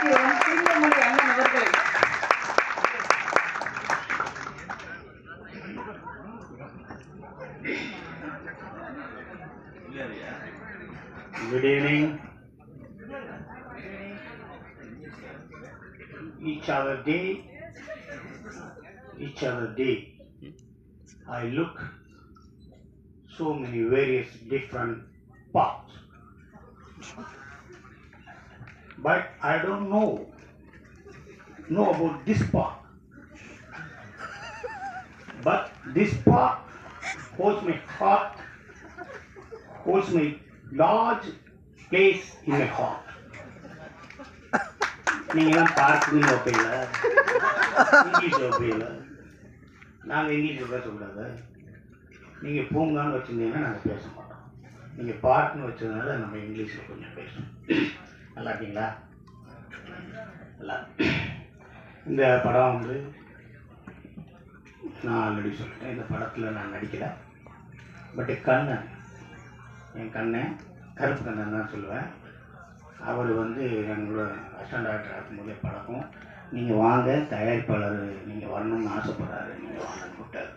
அழைக்கிறோம் சிங்கமொழி அண்ணன் அவர்களை Good evening. Each other day, each other day, I look so many various different paths. But I don't know, know about this park. But this park holds my heart holds my large place in my heart. நீங்களாம் பார்க்குன்னு வைப்பீங்கள English வைப்பீங்கள நாங்கள் இங்கிலீஷில் பேசக்கூடாது நீங்கள் பூங்கான்னு வச்சுருந்தீங்கன்னா நாங்கள் பேச மாட்டோம். நீங்கள் பார்க்குன்னு வச்சதுனால நம்ம இங்கிலீஷில் கொஞ்சம் பேசுவோம் நல்லா இருக்கீங்களா நல்லா. இந்த படம் வந்து நான் ஆல்ரெடி சொல்லிட்டேன். இந்த படத்தில் நான் நடிக்கலை. பட் கண்ணன் என் கண்ணன் கருப்பு கண்ணன் தான் சொல்லுவேன். அவர் வந்து எங்களோட அசிஸ்டன்ட் டாக்டர் ஆகும்போதே பழக்கம். நீங்கள் வாங்க தயாரிப்பாளர் நீங்கள் வரணும்னு ஆசைப்படுறாரு. நீங்கள் வாங்க கூப்பிட்டாரு.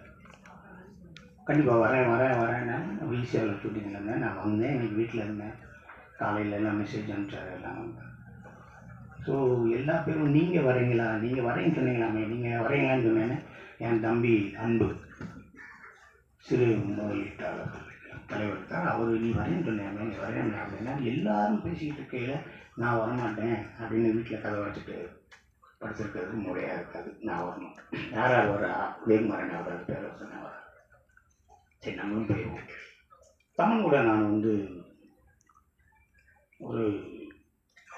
கண்டிப்பாக வரேன் வரேன் வரேன்னு வீசியாவில் ஷூட்டிங்கில் இருந்தேன் நான் வந்தேன் இன்னைக்கு வீட்டில் இருந்தேன். காலையில் எல்லாம் மெசேஜ் அனுப்பிச்சாரு எல்லாம் ஸோ எல்லா பேரும் நீங்கள் வரீங்களா நீங்கள் வரேன்னு சொன்னீங்களாமே நீங்கள் வரீங்களான்னு சொன்னேன்னு என் தம்பி அன்பு சிறு முதலீட்டாளர் தலைவர் தான் அவர் நீ வரேன்னு சொன்னேன் நீ வரேன் அப்படின்னா எல்லாரும் பேசிக்கிட்டு இருக்கையில் நான் வரமாட்டேன் அப்படின்னு வீட்டில் கதை வச்சுட்டு படுத்திருக்கிறது முறையாக இருக்காது. நான் வரணும். யாராவது யார் வரா வேகுமாரன் அவர் பேர் சொன்னேன் வர சரி நம்மளும் போயிடுவோம் தமிழ் கூட நான் வந்து ஒரு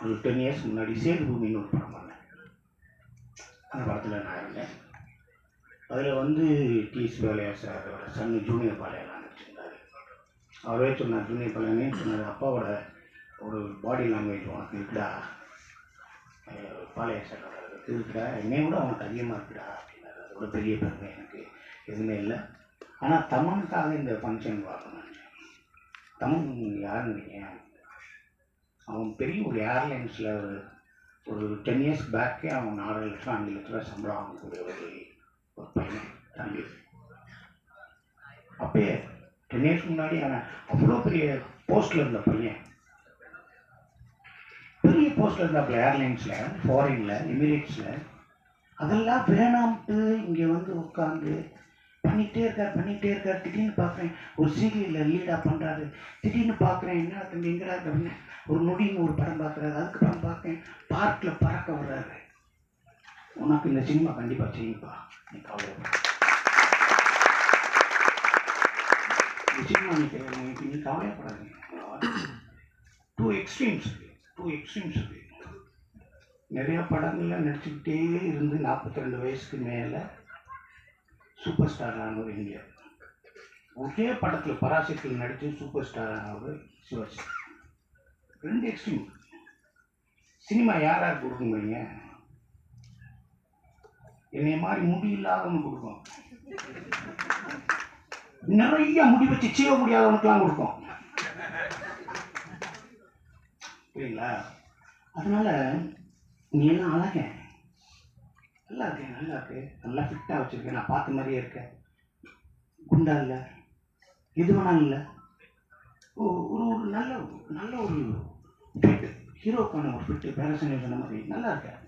ஒரு டென் இயர்ஸ் முன்னாடி சேது பூமின்னு ஒரு படம் பண்ணேன். அந்த படத்தில் நான் இருந்தேன். அதில் வந்து டிஎஸ் பாலையா சார் சன்னு ஜூனியர் பாலையெல்லாம் நடிச்சிருந்தாரு. அவரே சொன்னார் ஜூனியர் பாலையானே சொன்னார்? அப்பாவோட ஒரு பாடி லாங்குவேஜ் உனக்கு இருக்குடா. பாலையா சார் இருக்குடா. என்னை விட அவனுக்கு அதிகமாக இருக்குடா. அப்படின்னாரு. அதோட பெரிய பெருமை எனக்கு. எதுவுமே இல்லை. ஆனால் தமிழுக்காக இந்த ஃபங்க்ஷன் பார்க்கணும் தமிழ் யாருன்னு நினைக்கிறேன் அவன் பெரிய ஒரு ஏர்லைன்ஸில் ஒரு ஒரு டென் இயர்ஸ் பேக்கே அவன் நாலு லட்சம் அஞ்சு லட்ச ரூபா சம்பளம் வாங்கக்கூடிய ஒரு ஒரு பையன் தம்பி. அப்பயே டென் இயர்ஸ் முன்னாடி அவன் அவ்வளோ பெரிய போஸ்டில் இருந்த பையன். பெரிய போஸ்டில் இருந்தாப்புல ஏர்லைன்ஸில் ஃபாரினில் எமிரேட்ஸில் அதெல்லாம் வேணாம்ட்டு இங்கே வந்து உட்காந்து பண்ணிகிட்டே இருக்கார் பண்ணிகிட்டே இருக்கார். திடீர்னு பார்க்குறேன் ஒரு சீரியலில் லீடாக பண்ணுறாரு திடீர்னு பார்க்குறேன் என்ன தம்பி அப்படின்னு ஒரு நொடின்னு ஒரு படம் பார்க்குறாரு அதுக்கப்புறம் பார்க்குறேன் பார்க்கில் பறக்க வர்றாரு. உனக்கு இந்த சினிமா கண்டிப்பாக செய்யுப்பா நீ கவலை இந்த சினிமா நீ நீ- நீ கவலைப்படாதீங்க. டூ எக்ஸ்ட்ரீம்ஸ் டூ எக்ஸ்ட்ரீம்ஸ் நிறையா நிறைய நடிச்சுக்கிட்டே இருந்து நாற்பத்தி ரெண்டு வயசுக்கு மேலே சூப்பர் ஸ்டார் ஆனவர் இங்கே ஒரே படத்தில் பராசக்தியில் நடித்து சூப்பர் ஸ்டார் ஆனவர் சிவாஜி. ரெண்டு எக்ஸ்ட்ரீம் சினிமா யார் யார் கொடுக்குங்க என்னைய மாதிரி முடி இல்லாதவங்க கொடுக்கும். நிறைய முடி வச்சு சீவ முடியாதவனுக்குலாம் கொடுக்கும். புரியுங்களா அதனால நீ எல்லாம் அழகேன். நல்லா இருக்கேன் நல்லா இருக்கு. நல்லா ஃபிட்டாக வச்சுருக்கேன். நான் பார்த்த மாதிரியே இருக்கேன். குண்டா இல்லை. எது வேணாலும் இல்லை. ஒரு ஒரு நல்ல நல்ல ஒரு ஃபிட்டு ஹீரோக்கான ஒரு ஃபிட்டு பேரசனை சொன்ன மாதிரி. நல்லா இருக்கேன்.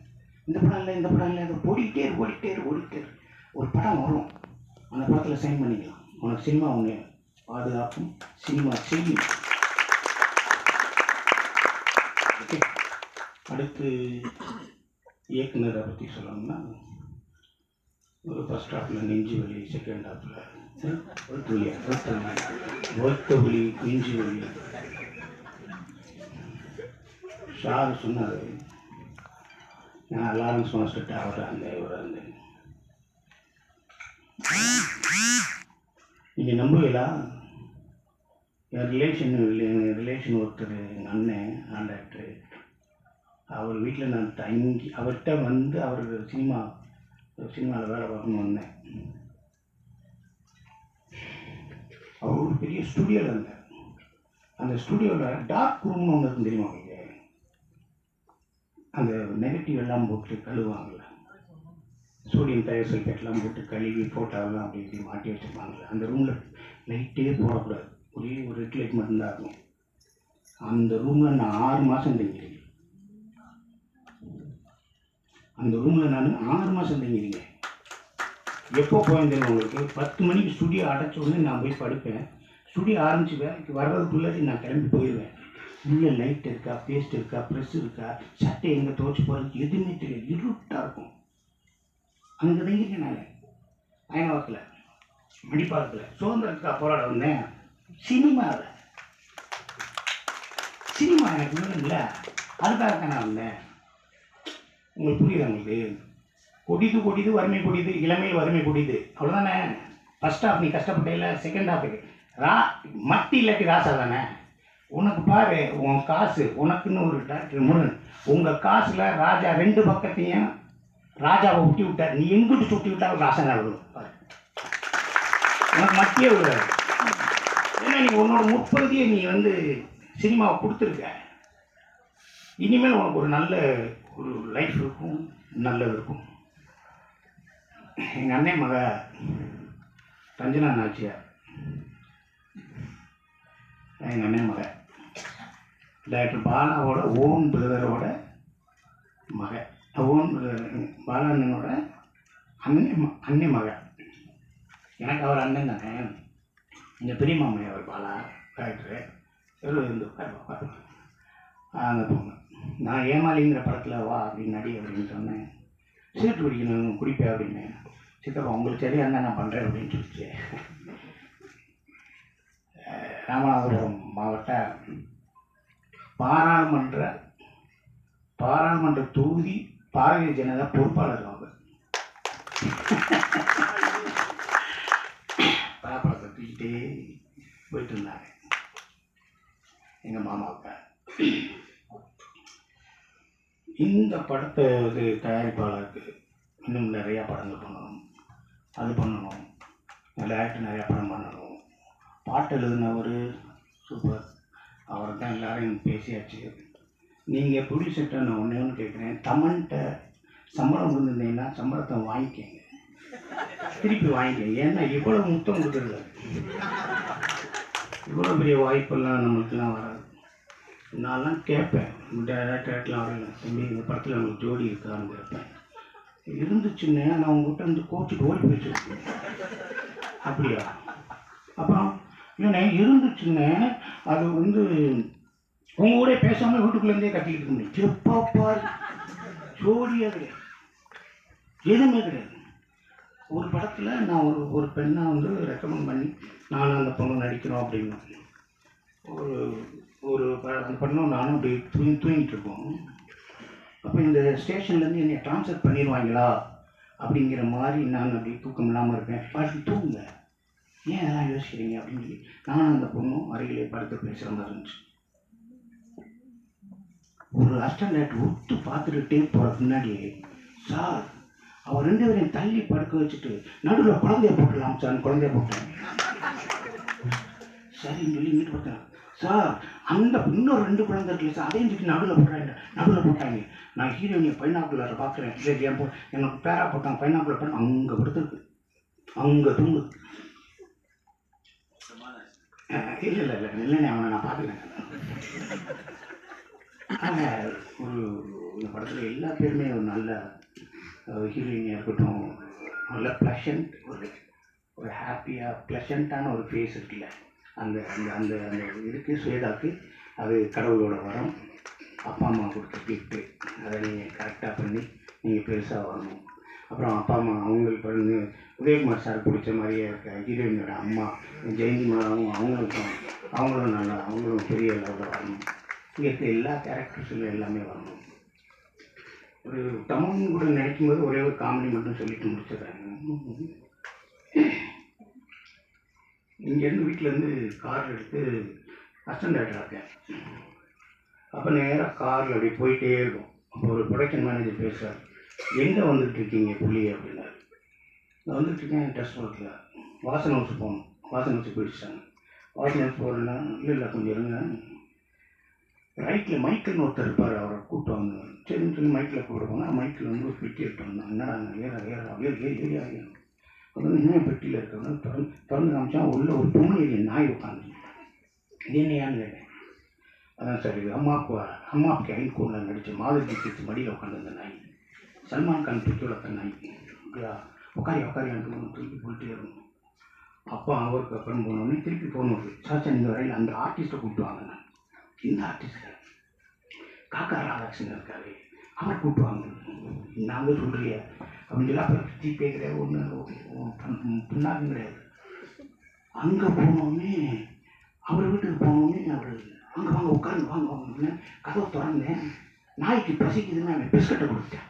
இந்த படம் இல்லை இந்த படம் இல்லை. அதை ஓடிக்கிட்டே இரு ஓடிக்கிட்டே இரு ஓடிக்கிட்டே இரு ஒரு படம் வரும். அந்த படத்தில் சைன் பண்ணிக்கலாம். உனக்கு சினிமா ஒன்று பாதுகாப்பும் சினிமா செய்யும். அடுத்து இயக்குனரை பற்றி சொல்லணும்னா ஒரு ஃபஸ்ட் ஹாஃபில் நெஞ்சு வலி செகண்ட் ஹாஃபில் ஒருத்த வலி ஒருத்த வலி நெஞ்சு வலி. ஷார் சொன்னார் நான் லாரன்ஸ் மாஸ்டர்கிட்ட அவர் அந்த இவர் அந்த நீங்கள் நம்புவீங்களா? என் ரிலேஷன் என் ரிலேஷன் ஒருத்தர் எங்கள் அண்ணன் ஆண்டாக்டர் அவர் வீட்டில் நான் தங்கி அவர்கிட்ட வந்து அவர் சினிமா சினிமாவில் வேலை பார்க்கணும்னு வந்தேன். அவர் ஒரு பெரிய ஸ்டுடியோவில் இருந்தார். அந்த ஸ்டுடியோவில் டார்க் ரூம்னு ஒன்று இருக்கும் தெரியுமா உங்களுக்கு? அந்த நெகட்டிவ் எல்லாம் போட்டு கழுவாங்கள்ல சோடியம் தயோசல்ஃபேட்லாம் போட்டு கழுவி ஃபோட்டோவெல்லாம் அப்படி இப்படி மாட்டி வச்சுருப்பாங்கள்ல அந்த ரூமில் லைட்டே போடக்கூடாது. ஒரே ஒரு ரெட் லைட் மட்டும்தான் இருக்கும். அந்த ரூமில் நான் ஆறு மாதம் தங்கியிருக்கேன். அந்த ரூமில் நான் ஆறு மாதம் தங்கியிருக்கேன் எப்போ போயிருந்தேன் உங்களுக்கு. பத்து மணிக்கு ஸ்டுடியோ அடைச்ச உடனே நான் போய் படுப்பேன். ஸ்டுடியோ ஆரம்பிச்சு வேலைக்கு வர்றதுக்குள்ளே நான் கிளம்பி போயிடுவேன் உள்ளே லைட் இருக்கா பேஸ்ட் இருக்கா ப்ரெஸ் இருக்கா சட்டை எங்கே துவச்சி போகிறது எதுவுமே தெரியாது இருட்டாக இருக்கும். அங்கே தங்கியிருக்கேன் நான். அயனவாக்கில் மடிப்பாக்கத்தில். சுதந்திரத்துக்காக போராட வந்தேன். சினிமாவில் சினிமா எனக்கு வேணும்ல அதுக்காக நான் வந்தேன். உங்களுக்கு புரியுதா உங்களுக்கு? கொடிது கொடிது வறுமை கொடிது இளமையில் வறுமை கொடிது. அவ்வளோதானே ஃபஸ்ட் ஹாஃப் நீ கஷ்டப்பட்டேல செகண்ட் ஹாஃபுக்கு ரா மட்டி இல்லாட்டி ராசா தானே? உனக்கு பாரு உன் காசு உனக்குன்னு ஒரு டாக்டர் முருகன் உங்கள் காசில் ராஜா ரெண்டு பக்கத்தையும் ராஜாவை ஒட்டி விட்டார். நீ எங்கிட்டு சுட்டி விட்டாலும் ராசனா விடும் பாரு. உனக்கு மத்தியே விடுறாரு ஏன்னா நீ உன்னோட முற்பகுதியை நீ வந்து சினிமாவை கொடுத்துருக்க. இனிமேல் உனக்கு ஒரு நல்ல ஒரு லைஃப் இருக்கும் நல்லது இருக்கும். எங்கள் அண்ணன் மக ரஞ்சனா நாச்சியார். எங்கள் அண்ணன் மக. டாக்டர் பாலாவோட ஓன் பிரதரோட மக. ஓன் பாலா அண்ணனோட அண்ணன் ம- அண்ணன் மக. எனக்கு அவர் அண்ணன் தானே. எங்கள் பெரிய அவர் பாலா டாக்டரு இவர் இந்த அங்கே போனேன் அந்த பொண்ணு நான் ஏமாலிங்கிற படத்தில் வா அப்படின்னு நடி அப்படின்னு சொன்னேன். சீட்டு குடிக்கணும் குடிப்பேன் அப்படின்னு. சித்தப்பா உங்களுக்கு சரியாக இருந்தால் நான் பண்ணுறேன் அப்படின்னு சொல்லிச்சு. ராமநாதபுரம் மாவட்ட பாராளுமன்ற பாராளுமன்ற தொகுதி பாரதிய ஜனதா பொறுப்பாளர் அவங்க பலாப்பழத்தை தூக்கிட்டே போயிட்டு இருந்தாங்க எங்கள் மாமாவுக்கு இந்த படத்தை இது தயாரிப்பாளருக்கு இன்னும் நிறையா படங்கள் பண்ணணும். அது பண்ணணும். நல்ல ஆக்டர் நிறையா படம் பண்ணணும். பாட்டு எழுதினவர் சூப்பர் அவரை தான் எல்லாரையும் பேசியாச்சு. நீங்கள் ப்ரொடியூசர்கிட்ட நான் ஒன்றே ஒன்று கேட்குறேன் தமிழ்கிட்ட சம்பளம் கொடுத்துருந்தீங்கன்னா சம்பளத்தை வாங்கிக்கங்க. திருப்பி வாங்கிக்கங்க. ஏன்னா இவ்வளோ முத்தம் கொடுக்குறது. இவ்வளோ பெரிய வாய்ப்பெல்லாம் நம்மளுக்குலாம் வராது. நான்லாம் கேட்பேன். டேரக்டர்லாம் வரல தம்பி இந்த படத்தில் அவங்களுக்கு ஜோடி இருக்கான்னு கேட்பேன். இருந்துச்சுன்னு நான் உங்ககிட்ட வந்து கோச்சுட்டு ஓடி போயிட்டு அப்படியா? அப்புறம் இல்லைண்ணே இருந்துச்சுன்னு அது வந்து உங்க கூட பேசாமல் வீட்டுக்குள்ளேருந்தே கட்டிக்கிட்டு இருக்க முடியும் ஜோடியாக கிடையாது. எதுவுமே கிடையாது. ஒரு படத்தில் நான் ஒரு ஒரு பெண்ணை வந்து ரெக்கமெண்ட் பண்ணி நானும் அந்த பொண்ணு நடிக்கிறோம் அப்படின்னு ஒரு ஒரு ப- அந்த நானும் அப்படி தூங்கி தூங்கிட்டு இருக்கோம். அப்போ இந்த ஸ்டேஷன்லேருந்து என்னை ட்ரான்ஸ்ஃபர் பண்ணிடுவாங்களா அப்படிங்கிற மாதிரி நான் அப்படி தூக்கம் இல்லாமல் இருப்பேன். பாட்டு தூங்குங்க. ஏன் அதெல்லாம் யோசிக்கிறீங்க? அப்படின்னு சொல்லி நானும் அந்த பொண்ணும் அருகிலே படுத்து பேசுகிற மாதிரி இருந்துச்சு. ஒரு அஸ்டண்டர்ட் ஒத்து பார்த்துக்கிட்டே போகிற பின்னாடி சார் அவர் ரெண்டு பேரையும் தள்ளி படுக்க வச்சுட்டு நடுவில் குழந்தைய போட்டலாம் சார்? குழந்தைய போட்டேன். சரின்னு சொல்லி இங்கிட்டு பார்த்தேன் சார் அந்த இன்னொரு ரெண்டு குழந்தை இருக்குல்ல சார் அதையும் தூக்கி நடுவில் போட்டாங்க நடுவில் போட்டாங்க. நான் ஹீரோயினை பைனாக்குலரை பார்க்குறேன். சரி என் பொ- எனக்கு பேரா போட்டாங்க பைனாக்குலர் பண்ண அங்கே படுத்துருக்கு. அங்கே தூங்கு இல்லை இல்லை இல்லை இல்லைண்ணே அவனை நான் பார்க்குறேன். ஒரு இந்த படத்தில் எல்லா பேருமே ஒரு நல்ல ஹீரோயினியாக இருக்கட்டும் நல்ல ப்ளஷண்ட் ஒரு ஒரு ஹாப்பியாக ப்ளஷண்ட்டான ஒரு ஃபேஸ் இருக்குல்ல. அந்த அந்த அந்த அந்த இதுக்கு சுயதாக்கு அது கடவுளோட வரம். அப்பா அம்மா கொடுத்த கிஃப்ட்டு அதை நீங்கள் கரெக்டாக பண்ணி நீங்கள் பெருசாக வரணும். அப்புறம் அப்பா அம்மா அவங்களுக்கு வந்து உதயகுமார் சார் பிடிச்ச மாதிரியே இருக்க ஹீரோயினோட அம்மா ஜெயந்தி மாலாவும் அவங்களுக்கும் அவங்களும் நல்லா அவங்களும் பெரிய லெவலில் வரணும். இங்கே எல்லா கேரக்டர்ஸும் எல்லாமே வரணும். ஒரு தமிழ் கூட நினைக்கும் போது ஒரே ஒரு காமெடி மட்டும் சொல்லிட்டு முடிச்சிடுறாங்க இங்கேருந்து வீட்டிலேருந்து கார் எடுத்து அஸ்டண்டாக்டர் இருக்கேன் அப்போ நேராக காரில் அப்படி போயிட்டே இருக்கும் அப்போ ஒரு ப்ரொடக்ஷன் மேனேஜர் பேசுகிறார் எங்கே வந்துட்டு இருக்கீங்க புள்ளி அப்படின்னாரு நான் வந்துட்டு இருக்கேன் டெஸ்ட் ஒர்க்கில் வாசன் ஹவுஸ் போகணும் வாசன் ஹவுஸ் போயிடுச்சாங்க வாசன் ஹவுஸ் போகிறேன்னா இல்லை இல்லை கொஞ்சம் இருங்க ரைட்டில் மைக்கேல்னு ஒருத்தர் இருப்பார் அவரை கூப்பிட்டு வாங்க சரின்னு சொல்லி மைக்கில் கூப்பிடுவாங்க மைக்கில் வந்து ஒரு பெட்டி எடுத்து வந்தாங்க என்னடா ஏறா ஏறா ஏறு ஏறி ஏறி பெட்டியில் இருக்கிறவங்க திறந்து திறந்து காமிச்சா உள்ள ஒரு பொண்ணு நாய் உட்காந்து இது என்னையான்னு கேட்டேன். அதான் சார் இது அம்மாவுக்கு அம்மாவுக்கு ஐகோனில் நடித்த மாதவி தீட்சித் மடியில் உட்காந்துருந்த நாய். சல்மான் கான் பிடிச்சோட நாய். அப்படியா? உட்காரி உட்காரியான்னு திருப்பி போயிட்டே இருக்கும் அப்பா அவருக்கு அப்புறம் போனோடனே திருப்பி போகணும் வருது சாச்சா இந்த வரையில் அந்த ஆர்டிஸ்ட்டை கூப்பிட்டு வாங்க நான். இந்த ஆர்டிஸ்ட் காக்கா ராதாகிருஷ்ணன் இருக்காரு. அவர் கூப்பிட்டு வாங்க. நாங்கள் சொல்கிறீங்க அப்படின்னு சொல்லி அப்புறம் ஜிபே கிடையாது ஒன்று பின்னாலும் கிடையாது அங்கே போனோடனே அவர் வீட்டுக்கு போனோடனே அவர் அங்கே வாங்க உட்காந்து வாங்க வாங்க கதவை திறந்தேன். நாய்க்கு பசிக்குதுன்னு அவன் பிஸ்கட்டை கொடுத்தேன்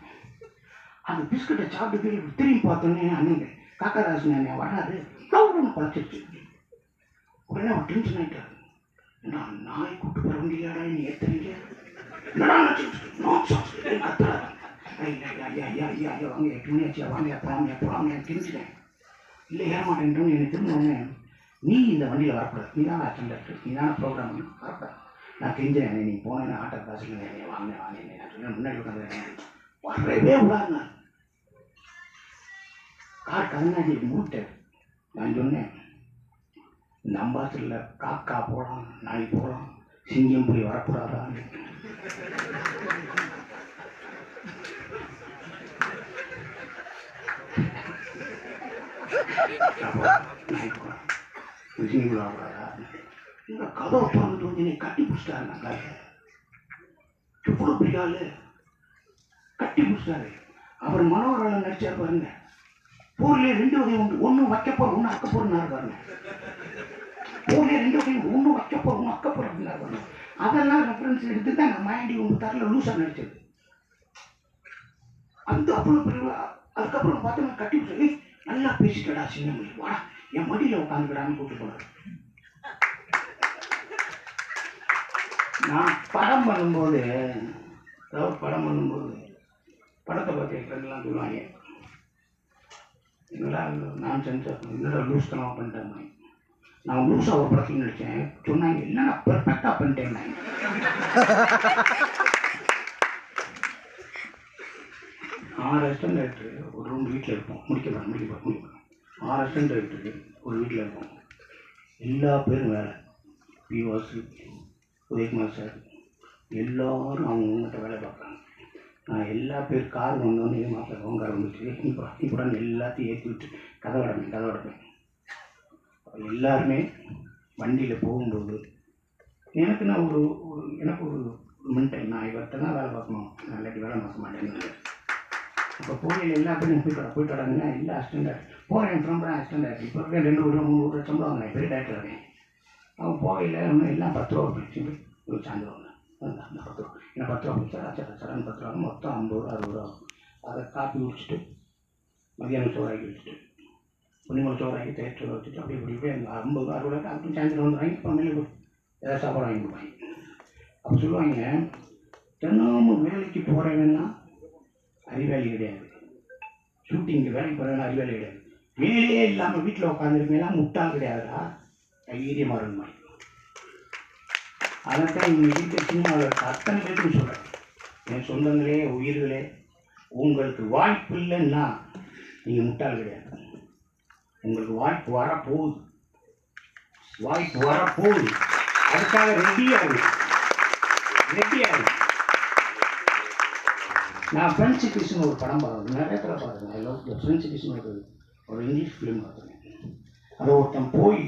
அந்த பிஸ்கட்டை சாப்பிட்டு இப்படி திரும்பி பார்த்தோன்னே அண்ணன் காக்கராசன் அண்ணன் வராது ஒன்று குழச்சிருச்சு உடனே அவர் டென்ஷன் ஆகிட்டார் நான் நாய் கூட்டு வர வண்டியாடா நீ ஏற்றுறீங்க நான் சாப்பிட்டு கத்துறாரு ஐயா ஐயா ஐயா ஐயா ஐயா வாங்க எட்டு மணி ஆச்சு வாங்க அப்போ வாங்க அப்போ வாங்க தெரிஞ்சுட்டேன் இல்லை ஏமாட்டேன்ட்டு எனக்கு திரும்ப நீ இந்த வண்டியில் வரக்கூடாது நீ தான் அட்டண்டர் நீ தானே ப்ரோக்ராம் வரக்கூடாது நான் கெஞ்சேன் நீ போனேன் ஆட்டோ காசில் என்னை வாங்க வாங்க நான் சொன்னேன் முன்னாடி உட்காந்து வரவே விடாது கார் கண்ணாடி மூட்டேன் நான் சொன்னேன் இந்த அம்பாசில் காக்கா போகலாம் நாய் போகலாம் சிங்கம் புலி வரக்கூடாதான்னு நாய் போகலாம் சிங்கம் புலி வரக்கூடாதா இந்த கதவை திறந்துட்டு வந்து நீ கட்டி பிடிச்சிட்டாரு நாங்கள் எவ்வளோ பெரிய கட்டி பிடிச்சிட்டாரு அவர் மனோகரன் நடிச்சார் பாருங்க போர்லேயே ரெண்டு வகை உண்டு ஒன்று வைக்க போகிற ஒன்று அக்க போகிறனாரு பாருங்க போர்லேயே ரெண்டு வகை உண்டு வைக்க போகிற ஒன்று அக்க போகிறனாரு பாருங்க அதெல்லாம் ரெஃபரன்ஸ் எடுத்து தான் நம்ம ஆண்டி ஒன்று தரல லூசாக நடிச்சது அந்த அப்புறம் பிறகு அதுக்கப்புறம் பார்த்தோம்னா கட்டி பிடிச்சி நல்லா பேசிட்டடா சின்னமணி வாடா என் மடியில் உட்காந்துக்கடான்னு கூப்பிட்டு போனார் நான் படம் பண்ணும்போது அதாவது படம் பண்ணும்போது படத்தை பற்றி ஃப்ரெண்ட்லாம் சொல்லுவாங்க. என்னடா நான் சென்சார் என்னடா லூஸ் தனமாக பண்ணிட்டேன் நான் லூஸாக ஒரு படத்தில் நடித்தேன் சொன்னாங்க என்னடா பெர்ஃபெக்டாக பண்ணிட்டேன் நான் ஆறு அசிஸ்டன்ட் டைரக்டர் ஒரு ரூம் வீட்டில் இருப்போம் முடிக்க போகிறேன் முடிக்க போகிறேன் முடிக்க போகிறேன் ஆறு அசிஸ்டன்ட் ஒரு வீட்டில் இருப்போம் எல்லா பேரும் வேலை. பி உதயகுமார் சார் எல்லோரும் அவங்கவுங்ககிட்ட வேலை பார்க்குறாங்க. நான் எல்லா பேர் கார் வந்தோடனே மாப்பிள்ள உங்க வந்துச்சு. இப்போ இப்போ எல்லாத்தையும் ஏற்றி விட்டு கதை விடணும் கதை அடைப்பேன். எல்லாருமே வண்டியில் போகும்போது எனக்கு நான் ஒரு ஒரு எனக்கு ஒரு மின்டைம் நான் இவர்கிட்ட தான் வேலை பார்க்கணும். நான் இல்லாட்டி வேலை பார்க்க மாட்டேன்னு இப்போ போகையில் எல்லாத்தையும் பேரும் போயிட்டு வர போயிட்டு வராங்கன்னா எல்லா அசிஸ்டண்ட் போகிறேன் ஃப்ரம் அசிஸ்டண்ட் இப்போ இருக்க ரெண்டு ஒரு மூணு ஒரு லட்சம் ரூபா வாங்கினேன் பெரிய டேரக்டர் இருக்கேன் அவன் போகையில் இன்னும் எல்லாம் பத்து ரூபா பிடிச்சி ஒரு சாயந்தரம் அந்த பத்து ரூபா. ஏன்னா பத்து ரூபா பிடிச்சா? சர சரன் பத்து ரூபா. மொத்தம் ஐம்பது ரூபா அறுபது ரூபா அதை காப்பி குடிச்சிட்டு மதியானம் சோறாக்கி வச்சுட்டு புண்ணியமல் சோறாக்கி தேட்டர் வச்சுட்டு அப்படி இப்படி இப்படி அந்த ஐம்பது ரூபா அறுபது ரூபா அப்படி சாயந்தரம் வந்துடுவாங்க இப்போ மேலே ஏதாவது சாப்பாடு வாங்கி கொடுப்பாங்க. அப்போ சொல்லுவாங்க தினமும் வேலைக்கு போகிறவன்னா அறிவாளி கிடையாது ஷூட்டிங்க்கு வேலைக்கு போகிறவங்க அறிவாளி கிடையாது வேலையே இல்லாமல் வீட்டில் உட்காந்துருக்கீங்கன்னா முட்டாள் கிடையாதுடா. தைரியமாக இருக்கணும் அதைத்தான் இங்கே வீட்டில் சினிமாவில் அத்தனை பேருக்கும் சொல்கிறேன் என் சொந்தங்களே உயிர்களே உங்களுக்கு வாய்ப்பு இல்லைன்னா நீங்கள் முட்டாள் கிடையாது. உங்களுக்கு வாய்ப்பு வரப்போகுது. வாய்ப்பு வரப்போகுது. அதுக்காக ரெடியாகும் ரெடியாகும் நான் ஃப்ரெண்ட்ஸ் கிஷன் ஒரு படம் பார்க்குறேன் நிறைய தடவை பார்க்குறேன் ஐ லவ் ஃப்ரெண்ட்ஸ் கிஷன் ஒரு ஒரு இங்கிலீஷ் ஃபிலிம் பார்க்குறேன் அதை ஒருத்தன் போய்